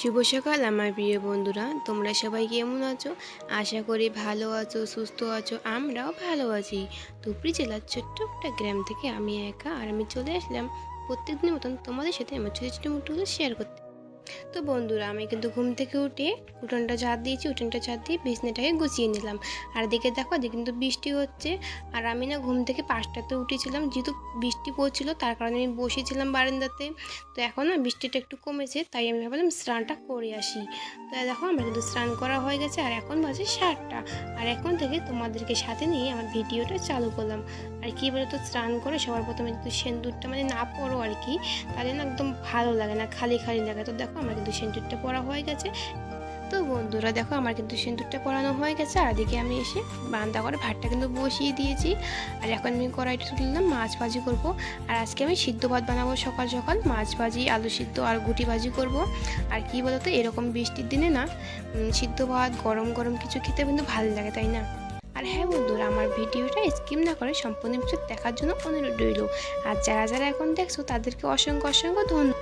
শুভ সকাল, আমার প্রিয় বন্ধুরা। তোমরা সবাই কেমন আছো? আশা করি ভালো আছো, সুস্থ আছো, আমরাও ভালো আছি। ধুপড়ি জেলার ছোট্ট একটা গ্রাম থেকে আমি একা, আর আমি চলে আসলাম প্রত্যেকদিনের মতন তোমাদের সাথে আমার ছোটো ছোটো মুখগুলো শেয়ার করতে। তো বন্ধুরা, আমি কিন্তু ঘুম থেকে উঠে উঠোনটা ঝাড় দিয়েছি, উঠোনটা ঝাড় দিয়ে বিছনাটাকে গুছিয়ে নিলাম। আর দেখে দেখো যে কিন্তু বৃষ্টি হচ্ছে। আর আমি না ঘুম থেকে পাঁচটাতে উঠেছিলাম, যেহেতু বৃষ্টি পড়ছিল, তার কারণে আমি বসেছিলাম বারান্দাতে। তো এখন না বৃষ্টিটা একটু কমেছে, তাই আমি ভাবলাম স্নানটা করে আসি। তো দেখো, আমার কিন্তু স্নান করা হয়ে গেছে, আর এখন বাজে সাতটা। আর এখন থেকে তোমাদেরকে সাথে নিয়ে আমার ভিডিওটা চালু করলাম। আর কী বলতো, স্নান করে সবার প্রথমে যদি সেন্দুরটা মানে না পড়ো আর কি, তাহলে না একদম ভালো লাগে না, খালি খালি লাগে। তো দেখো আমার কিন্তু সেন্দুরটা পড়া হয়ে গেছে। তো বন্ধুরা দেখো, আমার কিন্তু সিঁদুরটা পরানো হয়ে গেছে। আর এদিকে আমি এসে বান্দা করে ভাতটা কিন্তু বসিয়ে দিয়েছি। আর এখন আমি কড়াইটা তুললাম মাছ ভাজি করব। আর আজকে আমি সিদ্ধ ভাত বানাবো সকাল সকাল, মাছ ভাজি, আলু সিদ্ধ আর গুটি ভাজি করব। আর কি বলতো, এরকম বৃষ্টির দিনে না সিদ্ধ ভাত, গরম গরম কিছু খেতে কিন্তু ভালো লাগে, তাই না? আর হ্যাঁ বন্ধুরা, আমার ভিডিওটা স্কিম না করে সম্পূর্ণ কিছু দেখার জন্য অনুরোধ রইল। আর যারা যারা এখন দেখছ, তাদেরকে অসংখ্য অসংখ্য ধন্যবাদ।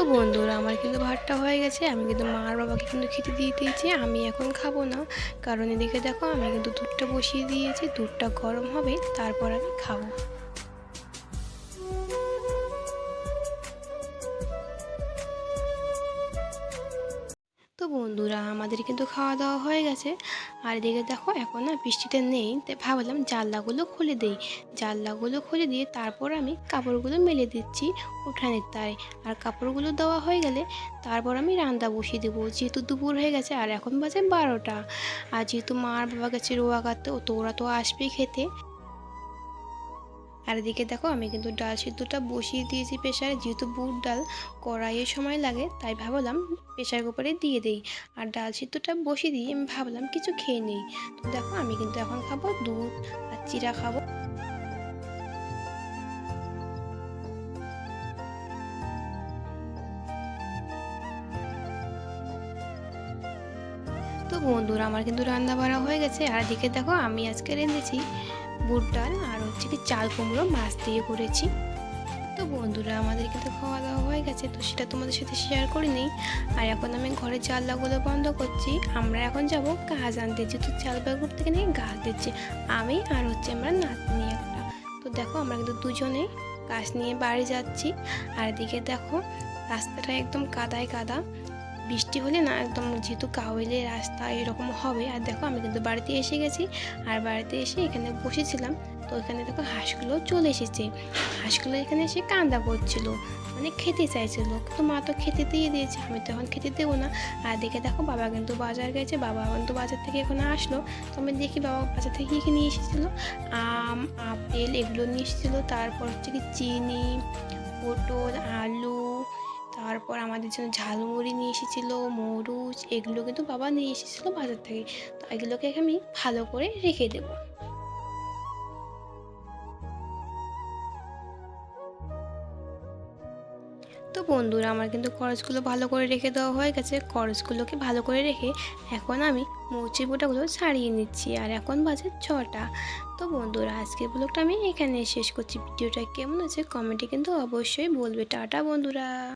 তো বন্ধুরা, আমার কিন্তু ভাতটা হয়ে গেছে। আমি কিন্তু মা আর বাবাকে কিন্তু খেতে দিয়ে দিয়েছি, আমি এখন খাব না। কারণ এদিকে দেখো, আমি কিন্তু দুধটা বসিয়ে দিয়েছি, দুধটা গরম হবে, তারপর আমি খাব। বন্ধুরা, আমাদের কিন্তু খাওয়া দাওয়া হয়ে গেছে। আর এদিকে দেখো, এখন না বৃষ্টিটা নেই, তাই ভাবলাম জানলাগুলো খুলে দিই। জানলাগুলো খুলে দিয়ে তারপর আমি কাপড়গুলো মেলে দিচ্ছি উঠানের তারে আর কাপড়গুলো দেওয়া হয়ে গেলে তারপর আমি রান্না বসিয়ে দেবো। যেহেতু দুপুর হয়ে গেছে, আর এখন বাজে বারোটা। আর যেহেতু মা আর বাবা গেছে রোয়া কাটতে তো ওরা তো আসবে খেতে। আর এদিকে দেখো, আমি কিন্তু ডাল সিদ্ধটা বসিয়ে দিয়েছি প্রেশারে যেহেতু বুট ডাল কড়াইয়ের সময় লাগে, তাই ভাবলাম প্রেশার কুকারে দিয়ে দেই। আর ডাল সিদ্ধটা বসিয়ে দিয়ে আমি ভাবলাম কিছু খেয়ে নেই। তো দেখো, আমি কিন্তু এখন খাব দুধ আর চিরা খাব। তো বন্ধুরা, আমার কিন্তু রান্না বাড়া হয়ে গেছে। আর এদিকে দেখো, আমি আজকে রেঁধেছি বুট ডাল আর হচ্ছে কি চাল কুমড়ো মাছ দিয়ে করেছি। তো বন্ধুরা, আমাদের কিন্তু খাওয়া দাওয়া হয়ে গেছে, তো সেটা তোমাদের সাথে শেয়ার করে নিই। আর এখন আমি ঘরের জানলাগুলো বন্ধ করছি। আমরা এখন যাব গাছ আনতে, যেহেতু বাগুর থেকে নিয়ে গাছ দিচ্ছে। আমি আর হচ্ছে আমরা নাতনি একটা। তো দেখো, আমরা কিন্তু দুজনে গাছ নিয়ে বাড়ি যাচ্ছি। আর এদিকে দেখো, রাস্তাটা একদম কাদায় কাদা। বৃষ্টি হলে না একদম যেহেতু কাউলে রাস্তা এরকম হবে, আর দেখো আমি কিন্তু বাড়িতে এসে গেছি, আর বাড়িতে এসে এখানে বসেছিলাম। তো এখানে দেখো হাঁসগুলো চলে এসেছে। হাঁসগুলো এখানে এসে কান্দা করছিল মানে খেতে চাইছিল। কিন্তু মা তো খেতে দিয়ে দিয়েছে, আমি তো এখন খেতে দেবো না। আর দেখে দেখো বাবা কিন্তু বাজার গেছে, বাবা কিন্তু বাজার থেকে এখন আসলো। তো আমি দেখি বাবা বাজার থেকে কী কী নিয়ে এসেছিল? আম, আপেল এগুলো নিয়ে এসেছিল, তারপর হচ্ছে কি চিনি, পটল, আলু তারপর আমাদের জন্য ঝালমুড়ি নিয়ে এসেছিল, মরুচ, এগুলো কিন্তু বাবা নিয়ে এসেছিল বাজার থেকে। তো এগুলোকে আমি ভালো করে রেখে দেবো। তো বন্ধুরা, আমার কিন্তু খরচগুলো ভালো করে রেখে দেওয়া হয়ে গেছে। খরচগুলোকে ভালো করে রেখে এখন আমি মৌচি বোটাগুলো ছাড়িয়ে নিচ্ছি। আর এখন বাজে ছটা। তো বন্ধুরা, আজকের ব্লগটা আমি এখানে শেষ করছি। ভিডিওটা কেমন আছে কমেন্টে কিন্তু অবশ্যই বলবে। টাটা বন্ধুরা।